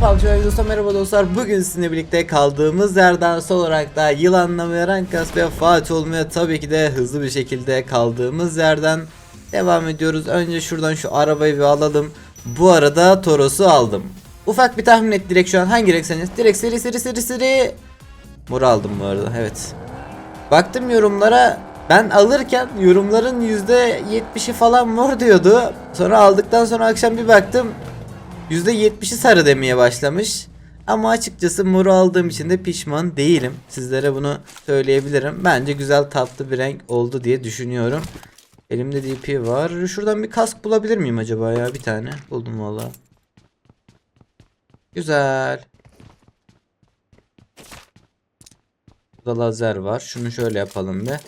PUBG videosuna merhaba dostlar. Bugün sizinle birlikte kaldığımız yerden sol olarak da yılanlamaya, rank kasmaya, Fatih olmaya tabii ki de hızlı bir şekilde kaldığımız yerden devam ediyoruz. Önce şuradan şu arabayı bir alalım. Bu arada Toros'u aldım. Ufak bir tahmin et direkt şu an hangi renk seniz? Direkt seri seri seri seri. Mor aldım bu arada evet. Baktım yorumlara ben alırken yorumların %70'i falan mor diyordu. Sonra aldıktan sonra akşam bir baktım %70'i sarı demeye başlamış. Ama açıkçası moru aldığım için de pişman değilim. Sizlere bunu söyleyebilirim. Bence güzel tatlı bir renk oldu diye düşünüyorum. Elimde DP var. Şuradan bir kask bulabilir miyim acaba ya? Bir tane. Buldum valla. Güzel. Burada lazer var. Şunu şöyle yapalım be.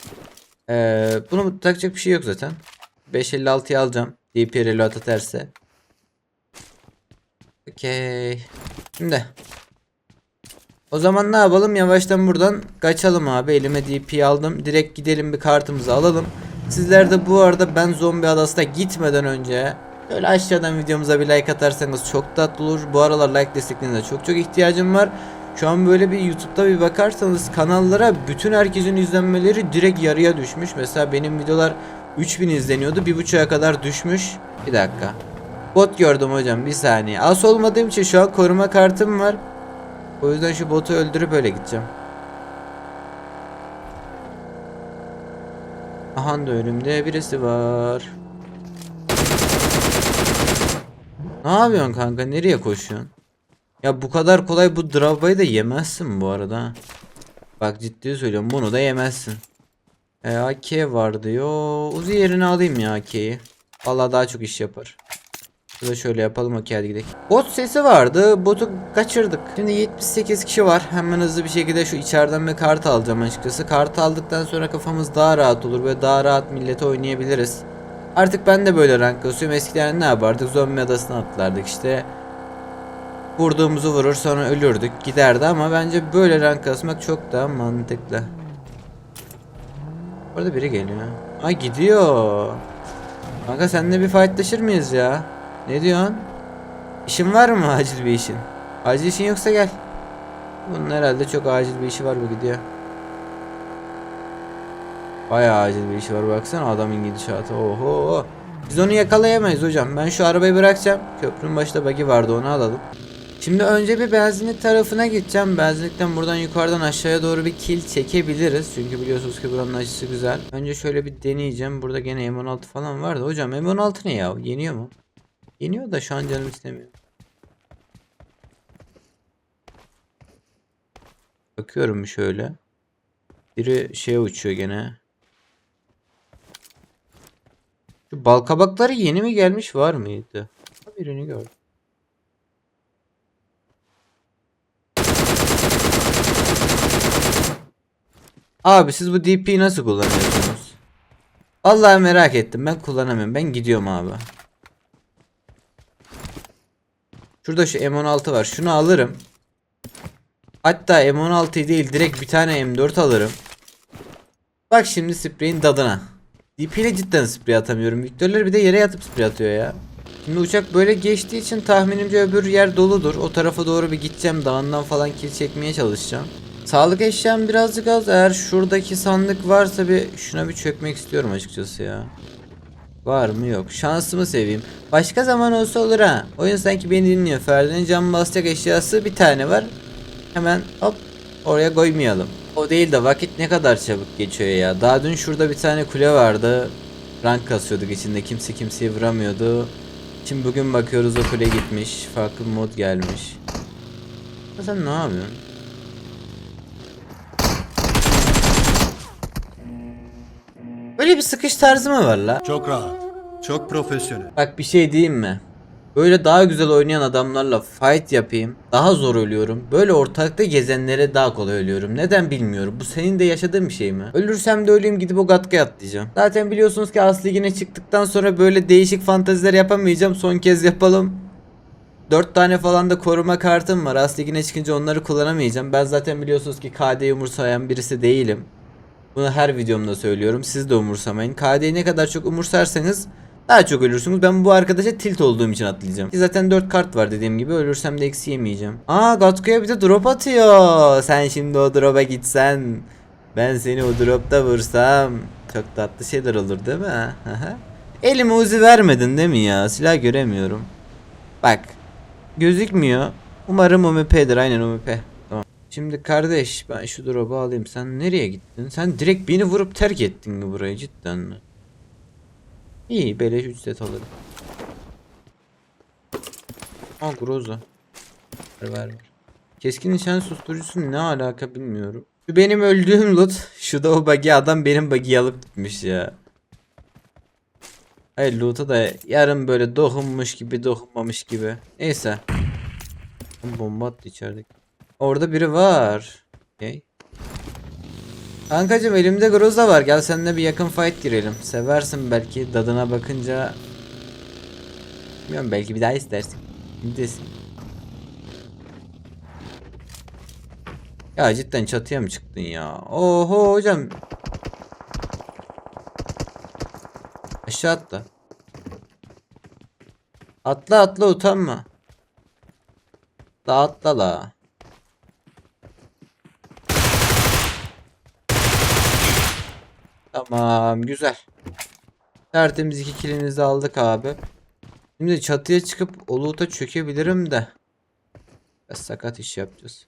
Ee, bunu takacak bir şey yok zaten. 556'yı alacağım. DP reload atarsa. Okey. Şimdi. O zaman ne yapalım? Yavaştan buradan kaçalım abi. Elime DP aldım. Direkt gidelim bir kartımızı alalım. Sizler de bu arada ben zombi adasına gitmeden önce Böyle aşağıdan videomuza bir like atarsanız çok tatlı olur. Bu aralar like desteklerinize çok çok ihtiyacım var. Şu an böyle bir YouTube'da bir bakarsanız kanallara bütün herkesin izlenmeleri direkt yarıya düşmüş. Mesela benim videolar 3000 izleniyordu. Bir buçuğa kadar düşmüş. Bir dakika. Bot gördüm hocam bir saniye. As olmadığım için şu an koruma kartım var. O yüzden şu botu öldürüp öyle gideceğim. Aha da önümde birisi var. Ne yapıyorsun kanka? Nereye koşuyorsun? Ya bu kadar kolay bu drabayı da yemezsin bu arada. Bak ciddi söylüyorum bunu da yemezsin. E, AK var diyor. Uzi yerine alayım ya AK'yi. Valla daha çok iş yapar. Şurada şöyle yapalım okey hadi gidelim. Bot sesi vardı. Botu kaçırdık. Şimdi 78 kişi var. Hemen hızlı bir şekilde şu içeriden bir kart alacağım açıkçası. Kartı aldıktan sonra kafamız daha rahat olur ve daha rahat millete oynayabiliriz. Artık ben de böyle rank kasıyorum. Eskiden ne yapardık? Zombi adasına atlardık işte. Vurduğumuzu vurur sonra ölürdük giderdi ama bence böyle rank kasmak çok daha mantıklı. Orada biri geliyor. Ay gidiyor. Kanka seninle bir fightlaşır mıyız ya? Ne diyorsun? İşin var mı acil bir işin? Acil işin yoksa gel. Bunun herhalde çok acil bir işi var bu gidiyor. Bayağı acil bir işi var baksana adamın gidişatı. Oho. Biz onu yakalayamayız hocam. Ben şu arabayı bırakacağım. Köprünün başında bagi vardı onu alalım. Şimdi önce bir benzinlik tarafına gideceğim. Benzinlikten buradan yukarıdan aşağıya doğru bir kill çekebiliriz. Çünkü biliyorsunuz ki buranın açısı güzel. Önce şöyle bir deneyeceğim. Burada gene M16 falan vardı. Hocam M16 ne ya? Yeniyor mu? Yeniyor da şu an canım istemiyor. Bakıyorum şöyle. Biri şeye uçuyor gene. Şu bal kabakları yeni mi gelmiş var mıydı? Birini gördüm. Abi siz bu DP'yi nasıl kullanıyorsunuz? Vallahi merak ettim. Ben kullanamıyorum. Ben gidiyorum abi. Şurada şu M16 var. Şunu alırım. Hatta M16'yı değil direkt bir tane M4 alırım. Bak şimdi spreyin dadına. DP ile cidden sprey atamıyorum. Victor'lar bir de yere yatıp sprey atıyor ya. Şimdi uçak böyle geçtiği için tahminimce öbür yer doludur. O tarafa doğru bir gideceğim. Dağından falan kill çekmeye çalışacağım. Sağlık eşyam birazcık az. Eğer şuradaki sandık varsa bir şuna bir çökmek istiyorum açıkçası ya. Var mı yok. Şansımı seveyim. Başka zaman olsa olur ha. Oyun sanki beni dinliyor. Ferdi'nin cam basacak eşyası bir tane var. Hemen hop oraya koymayalım. O değil de vakit ne kadar çabuk geçiyor ya. Daha dün şurada bir tane kule vardı. Rank kasıyorduk içinde kimse kimseyi vuramıyordu. Şimdi bugün bakıyoruz o kule gitmiş. Farklı mod gelmiş. Sen ne yapıyorsun? Böyle bir sıkış tarzı mı var la? Çok rahat. Çok profesyonel. Bak bir şey diyeyim mi? Böyle daha güzel oynayan adamlarla fight yapayım. Daha zor ölüyorum. Böyle ortalıkta gezenlere daha kolay ölüyorum. Neden bilmiyorum. Bu senin de yaşadığın bir şey mi? Ölürsem de öleyim gidip o gatkaya atlayacağım. Zaten biliyorsunuz ki As Ligi'ne çıktıktan sonra böyle değişik fanteziler yapamayacağım. Son kez yapalım. 4 tane falan da koruma kartım var. As Ligi'ne çıkınca onları kullanamayacağım. Ben zaten biliyorsunuz ki KD'yi umursayan birisi değilim. Bunu her videomda söylüyorum. Siz de umursamayın. KD'yi ne kadar çok umursarsanız Daha çok ölürsünüz. Ben bu arkadaşa tilt olduğum için atlayacağım. Ki Zaten 4 kart var dediğim gibi. Ölürsem de eksi yemeyeceğim. Aa Gatko'ya bir de drop atıyor. Sen şimdi o drop'a gitsen. Ben seni o drop'ta vursam. Çok tatlı şeyler olur değil mi? Elime uzi vermedin değil mi ya? Silah göremiyorum. Bak. Gözükmüyor. Umarım UMP'dir. Aynen UMP. Şimdi kardeş ben şu drop'u alayım. Sen nereye gittin? Sen direkt beni vurup terk ettin mi burayı cidden mi? İyi beleş 3 set alırım. Aa Groza. Ver ver ver. Keskin nişan susturucusu ne alaka bilmiyorum. Şu benim öldüğüm loot. Şu da o buggy adam benim buggy'yi alıp gitmiş ya. Hayır loot'a da yarın böyle dokunmuş gibi dokunmamış gibi. Neyse. Bomba attı içerideki. Orada biri var. Okay. Kankacım elimde groza var. Gel seninle bir yakın fight girelim. Seversin belki dadına bakınca. Bilmiyorum belki bir daha istersin. Ne desin? Ya cidden çatıya mı çıktın ya? Oho hocam. Aşağı atla. Atla atla utanma. Da atla la. Tamam güzel. Tertemiz iki kilinizi aldık abi. Şimdi çatıya çıkıp oluta çökebilirim de. Biraz sakat iş yapacağız.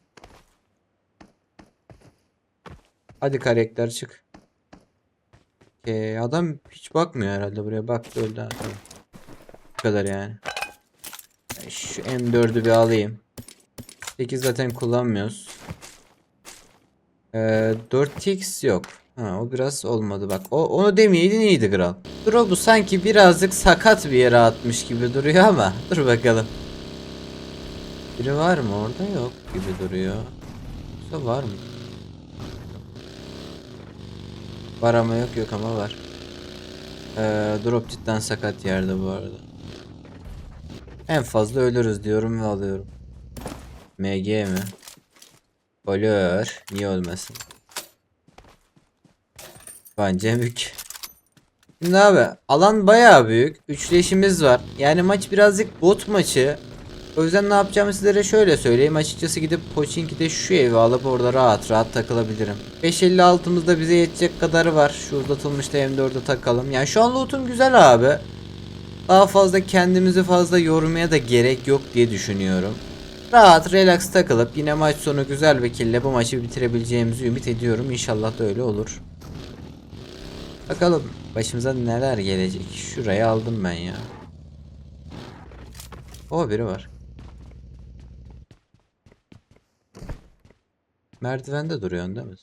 Hadi karakter çık. Okey, adam hiç bakmıyor herhalde buraya. Baktı öldü. Tamam. Bu kadar yani. Ben Şu M4'ü bir alayım. 8 zaten kullanmıyoruz. Ee, 4x yok. Ha, o biraz olmadı bak. O onu demeyeydin iyiydi kral. Drop'u sanki birazcık sakat bir yere atmış gibi duruyor ama dur bakalım. Biri var mı orada yok gibi duruyor. Yoksa var mı? Var ama yok yok ama var. Ee, drop cidden sakat yerde bu arada. En fazla ölürüz diyorum ve alıyorum. MG mi? Olur. Niye ölmesin? Bence mük. Şimdi abi alan bayağı büyük. Üçleşimiz var. Yani maç birazcık bot maçı. O yüzden ne yapacağımı sizlere şöyle söyleyeyim. Açıkçası gidip Pochinki'de şu evi alıp orada rahat rahat takılabilirim. 556'mızda bize yetecek kadarı var. Şu uzatılmış da M4'e takalım. Yani şu an lootum güzel abi. Daha fazla kendimizi fazla yormaya da gerek yok diye düşünüyorum. Rahat relax takılıp yine maç sonu güzel bir kille bu maçı bitirebileceğimizi ümit ediyorum. İnşallah da öyle olur. Bakalım başımıza neler gelecek. Şurayı aldım ben ya. O biri var. Merdivende duruyorsun değil mi?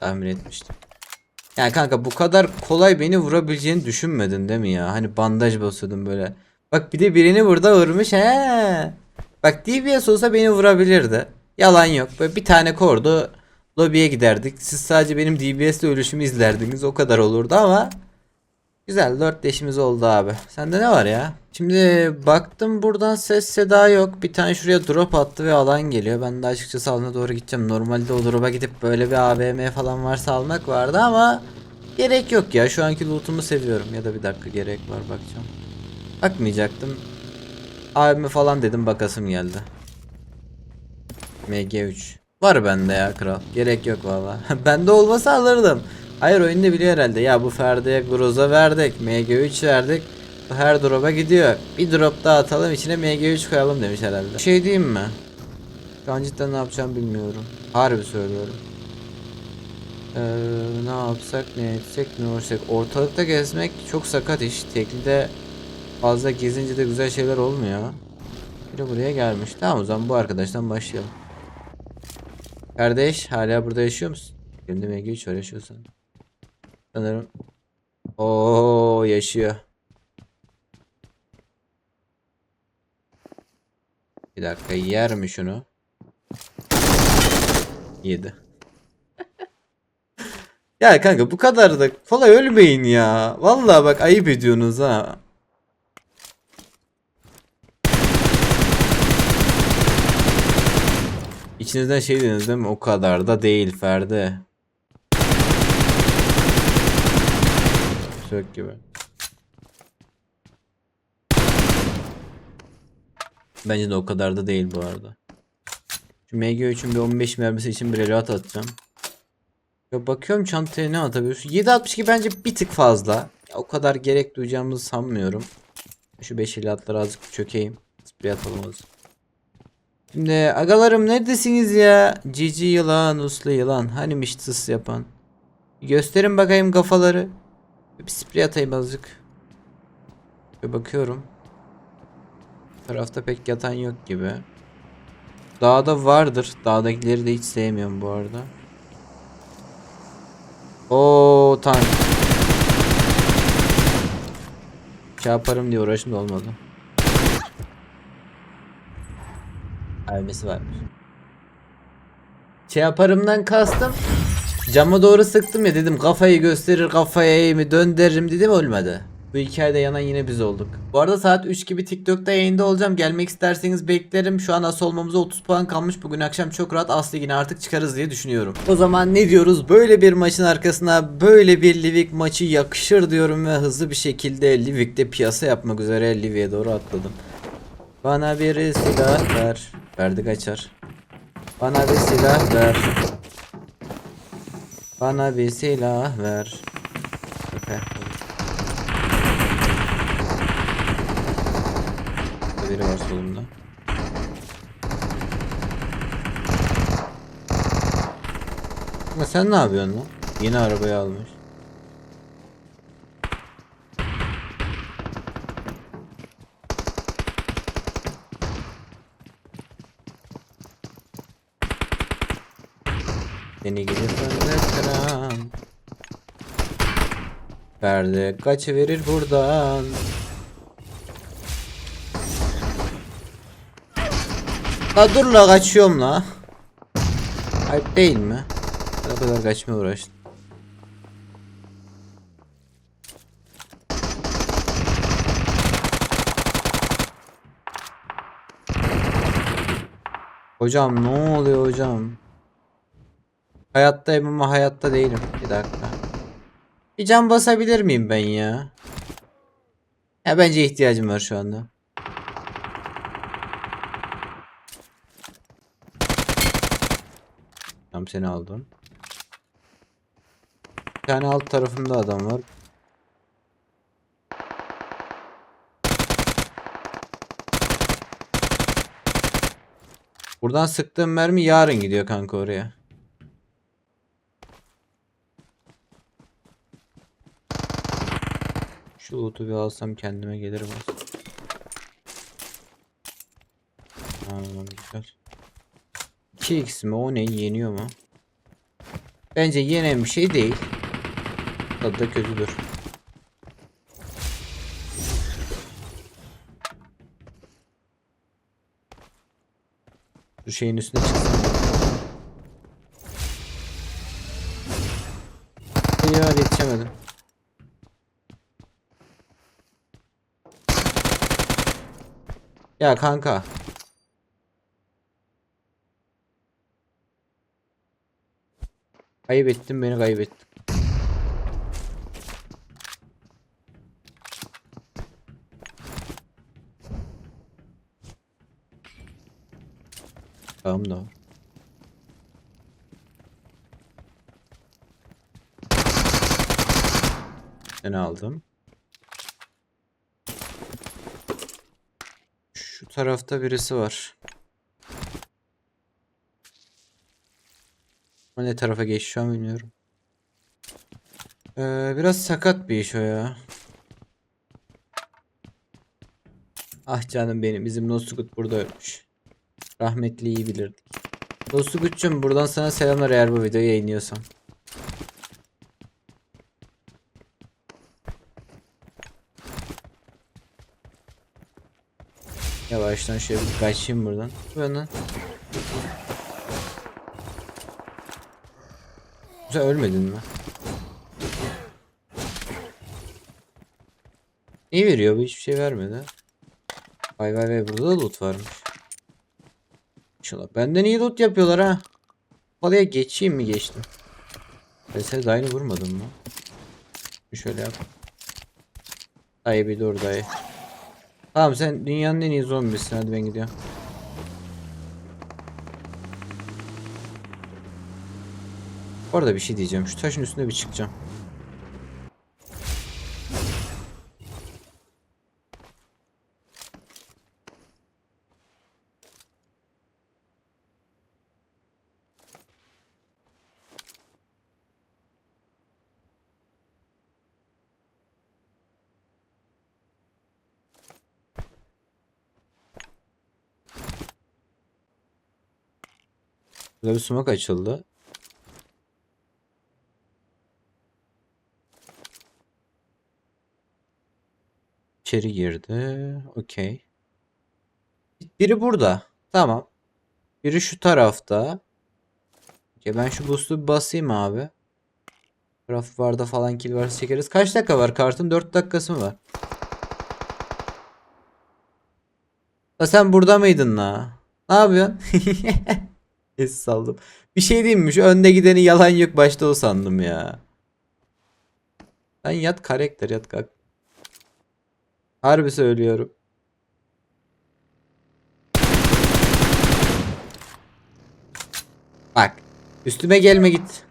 Tahmin etmiştim. Yani kanka bu kadar kolay beni vurabileceğini düşünmedin değil mi ya? Hani bandaj basıyordum böyle. Bak bir de birini burada vurmuş he. Bak DBS olsa beni vurabilirdi. Yalan yok. Böyle bir tane kordu. Lobiye giderdik. Siz sadece benim DBS'le ölüşümü izlerdiniz. O kadar olurdu ama. Güzel 4 leşimiz oldu abi. Sende ne var ya? Şimdi baktım buradan ses seda yok. Bir tane şuraya drop attı ve alan geliyor. Ben de açıkçası alana doğru gideceğim. Normalde o drop'a gidip böyle bir AVM falan varsa almak vardı ama gerek yok ya. Şu anki loot'umu seviyorum. Ya da bir dakika gerek var bakacağım. Bakmayacaktım. AVM falan dedim bakasım geldi. MG3. Var bende ya kral. Gerek yok valla. bende olmasa alırdım. Hayır oyunda biliyor herhalde. Ya bu Ferdi'ye Groza verdik. MG3 verdik. Bu her drop'a gidiyor. Bir drop daha atalım içine MG3 koyalım demiş herhalde. Şey diyeyim mi? Şu an cidden ne yapacağım bilmiyorum. Harbi söylüyorum. Ee, ne yapsak ne etsek ne olacak. Ortalıkta gezmek çok sakat iş. Teklide fazla gezince de güzel şeyler olmuyor. Biri buraya gelmiş. Tamam o zaman bu arkadaştan başlayalım. Kardeş hala burada yaşıyor musun? Şimdi MG3 var yaşıyorsan. Sanırım. Oo yaşıyor. Bir dakika yer mi şunu? Yedi. ya kanka bu kadar da kolay ölmeyin ya. Vallahi bak ayıp ediyorsunuz ha. İçinizden şey dediniz değil mi? O kadar da değil Ferdi. Sök gibi. Bence de o kadar da değil bu arada. Şu MG için bir 15 mermisi için bir reload atacağım. Ya bakıyorum çantaya ne atabiliyorsun? 7.62 bence bir tık fazla. Ya o kadar gerek duyacağımızı sanmıyorum. Şu 5 ilatları azıcık çökeyim. Sprey atalım azıcık. Şimdi agalarım neredesiniz ya? Cici yılan, uslu yılan. Hanimiş tıs yapan. Gösterin bakayım kafaları. Bir sprey atayım azıcık. Bir bakıyorum. Tarafta pek yatan yok gibi. Dağda vardır. Dağdakileri de hiç sevmiyorum bu arada. Oo tank. Şey yaparım diye uğraşım da olmadı. Ailesi varmış. Şey yaparımdan kastım. Cama doğru sıktım ya dedim kafayı gösterir kafaya eğimi döndürürüm dedim olmadı. Bu hikayede yanan yine biz olduk. Bu arada saat 3 gibi TikTok'ta yayında olacağım. Gelmek isterseniz beklerim. Şu an asıl olmamıza 30 puan kalmış. Bugün akşam çok rahat as ligine artık çıkarız diye düşünüyorum. O zaman ne diyoruz? Böyle bir maçın arkasına böyle bir Livik maçı yakışır diyorum ve hızlı bir şekilde Livik'te piyasa yapmak üzere Livik'e doğru atladım. Bana bir silah ver. Verdi kaçar. Bana bir silah ver. Bana bir silah ver. Burada Biri var solumda. Ama sen ne yapıyorsun lan? Yeni arabayı almış. Seni gidip fındıktıran Perde kaçı verir buradan La dur la kaçıyorum la Ayıp değil mi? Ne kadar kaçmaya uğraştım Hocam ne oluyor hocam? Hayattayım ama hayatta değilim. Bir dakika. Bir can basabilir miyim ben ya? Ya bence ihtiyacım var şu anda. Tamam seni aldım. Bir tane alt tarafımda adam var. Buradan sıktığım mermi yarın gidiyor kanka oraya. Şu loot'u bir alsam kendime gelirim aslında. Tamam güzel. 2x mi o ne yeniyor mu? Bence yenen bir şey değil. Tadı da kötüdür. Şu şeyin üstüne çıksın. Ya yetişemedim. Ya kanka. Kaybettin beni kaybettin. Tamam da var. Seni aldım. Tarafta birisi var. Ama ne tarafa an bilmiyorum. Ee, biraz sakat bir iş o ya. Ah canım benim bizim Nosugut burada ölmüş. Rahmetli iyi bilirdik. Nosugut'cum buradan sana selamlar eğer bu videoyu yayınlıyorsan. Yavaştan şöyle bir kaçayım buradan. Lan. Sen ölmedin mi? Ne veriyor bu? Hiçbir şey vermedi. Vay vay vay burada da loot varmış. İnşallah benden iyi loot yapıyorlar ha. Palaya geçeyim mi geçtim? De aynı vurmadım mı? Şöyle yap. Dayı bir dur dayı. Tamam sen dünyanın en iyi zombisin hadi ben gidiyorum. Orada bir şey diyeceğim. Şu taşın üstüne bir çıkacağım. Burada bir sumak açıldı. İçeri girdi. Okey. Biri burada. Tamam. Biri şu tarafta. Okey, ben şu boost'u bir basayım abi. Taraf varda falan kill varsa çekeriz. Kaç dakika var kartın? 4 dakikası mı var? La sen burada mıydın la? Ne yapıyorsun? Es saldım. Bir şey diyeyim mi? Şu önde gideni yalan yok başta o sandım ya. Sen yat karakter yat kalk. Harbi söylüyorum. Bak. Üstüme gelme git.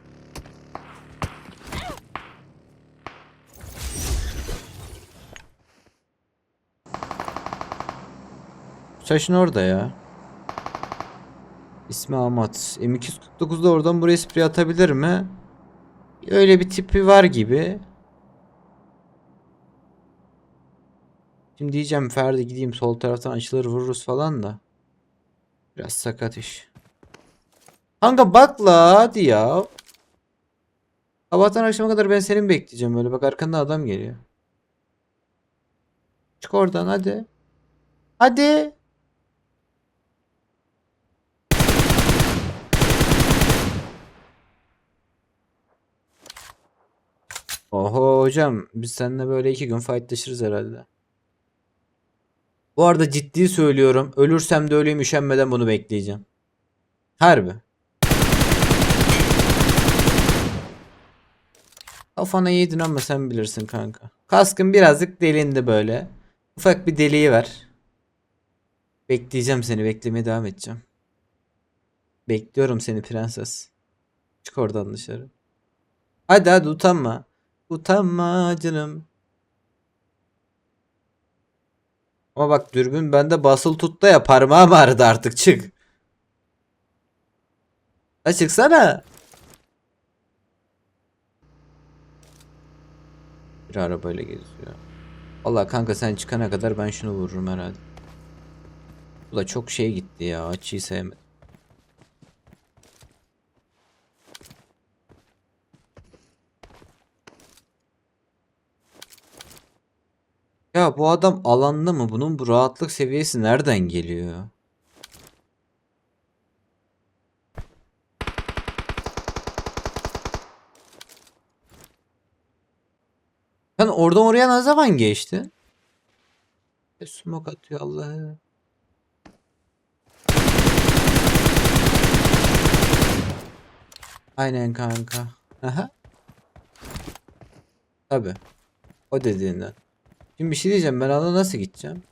Şaşın orada ya. İsmi Ahmet. M249 da oradan buraya sprey atabilir mi? Öyle bir tipi var gibi. Şimdi diyeceğim Ferdi gideyim sol taraftan açılır vururuz falan da. Biraz sakat iş. Kanka bak la hadi ya. Sabahtan akşama kadar ben seni bekleyeceğim öyle bak arkanda adam geliyor. Çık oradan hadi. Hadi. Oho hocam biz seninle böyle iki gün fightlaşırız herhalde. Bu arada ciddi söylüyorum. Ölürsem de öleyim üşenmeden bunu bekleyeceğim. Harbi. Kafana yedin ama sen bilirsin kanka. Kaskın birazcık delindi böyle. Ufak bir deliği var. Bekleyeceğim seni. Beklemeye devam edeceğim. Bekliyorum seni prenses. Çık oradan dışarı. Hadi hadi utanma. Utanma canım. Ama bak dürbün bende basılı tutta ya parmağım ağrıdı artık çık. Ha. Bir arabayla geziyor. Vallahi kanka sen çıkana kadar ben şunu vururum herhalde. Bu da çok şey gitti ya. Açıyı sevmedim. Ya bu adam alanda mı? Bunun bu rahatlık seviyesi nereden geliyor? Sen oradan oraya ne zaman geçti? E, smoke atıyor Allah'ı. Aynen kanka. Aha. Tabi. O dediğinden. Şimdi bir şey diyeceğim ben ona nasıl gideceğim?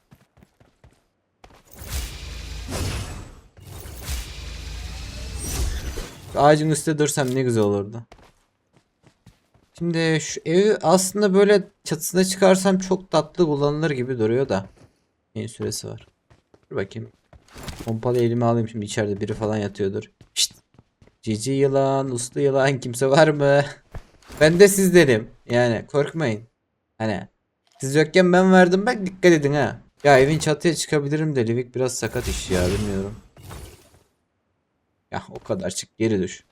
Ağacın üstünde dursam ne güzel olurdu. Şimdi şu evi aslında böyle çatısına çıkarsam çok tatlı kullanılır gibi duruyor da. Neyin süresi var. Dur bakayım. Pompalı elime alayım şimdi içeride biri falan yatıyordur. Şşt. Cici yılan, uslu yılan kimse var mı? Ben de sizdenim. Yani korkmayın. Hani siz yokken ben verdim bak dikkat edin ha. Ya evin çatıya çıkabilirim de Livik biraz sakat iş ya bilmiyorum. Ya o kadar çık geri düş.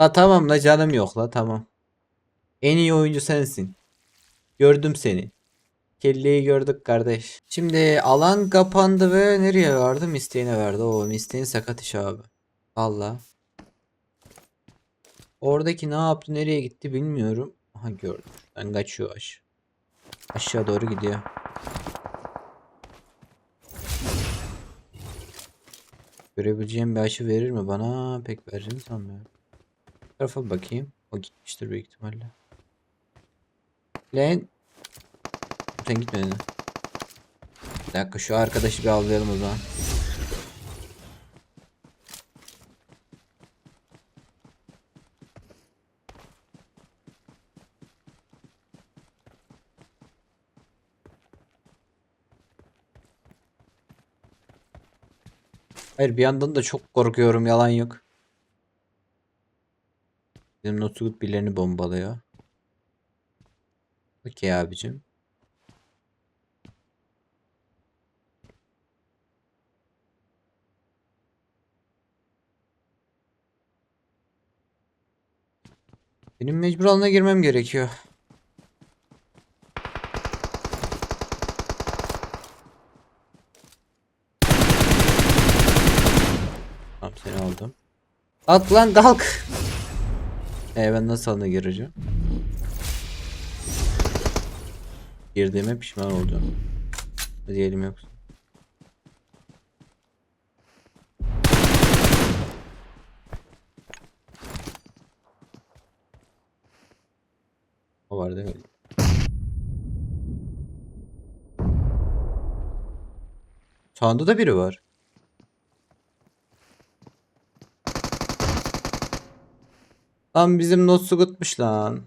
La tamam la canım yok la tamam. En iyi oyuncu sensin. Gördüm seni. Kelleyi gördük kardeş. Şimdi alan kapandı ve nereye vardı? Misteğine verdi. O misteğin sakat iş abi. Valla. Oradaki ne yaptı nereye gitti bilmiyorum. Aha gördüm. Ben kaçıyor aşağı. Aşağı doğru gidiyor. Görebileceğim bir aşı verir mi bana? Pek vereceğini sanmıyorum. tarafa bakayım. O gitmiştir büyük ihtimalle. Lan. Sen gitmedin. Bir dakika şu arkadaşı bir avlayalım o zaman. Hayır bir yandan da çok korkuyorum yalan yok. Bizim Notgut birilerini bombalıyor. Okey abicim. Benim mecbur alana girmem gerekiyor. Tamam seni aldım. Kalk lan kalk. Ee ben nasıl alana gireceğim? Girdiğime pişman olacağım. Diyelim yoksa. O var değil mi? Sağında da biri var. Lan bizim not gitmiş lan.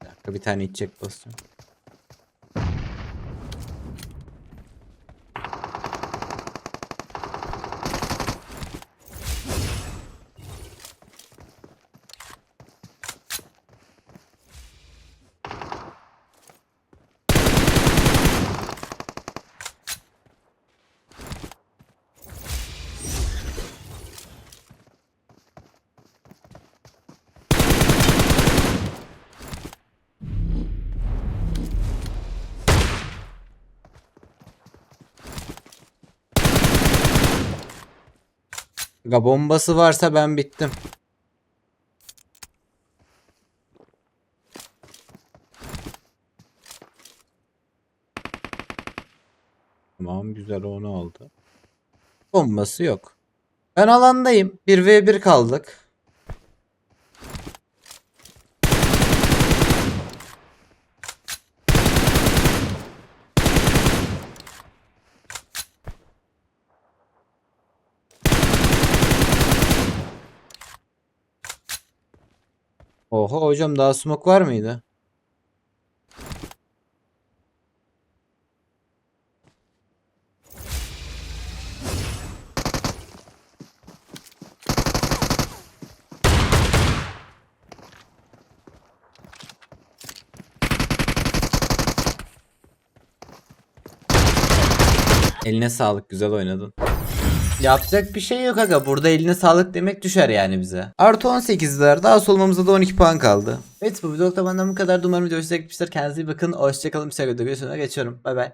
Bir dakika bir tane içecek basacağım. Aga bombası varsa ben bittim. Tamam güzel onu aldı. Bombası yok. Ben alandayım. 1v1 kaldık. Oha hocam daha smoke var mıydı? Eline sağlık güzel oynadın. Yapacak bir şey yok aga. Burada eline sağlık demek düşer yani bize. Artı 18'ler. Daha solmamızda da 12 puan kaldı. Evet bu videolukta benden bu kadar. Umarım video hoşuna. Kendinize iyi bakın. Hoşçakalın. Bir sonraki videoda. Geçiyorum. Bay bay.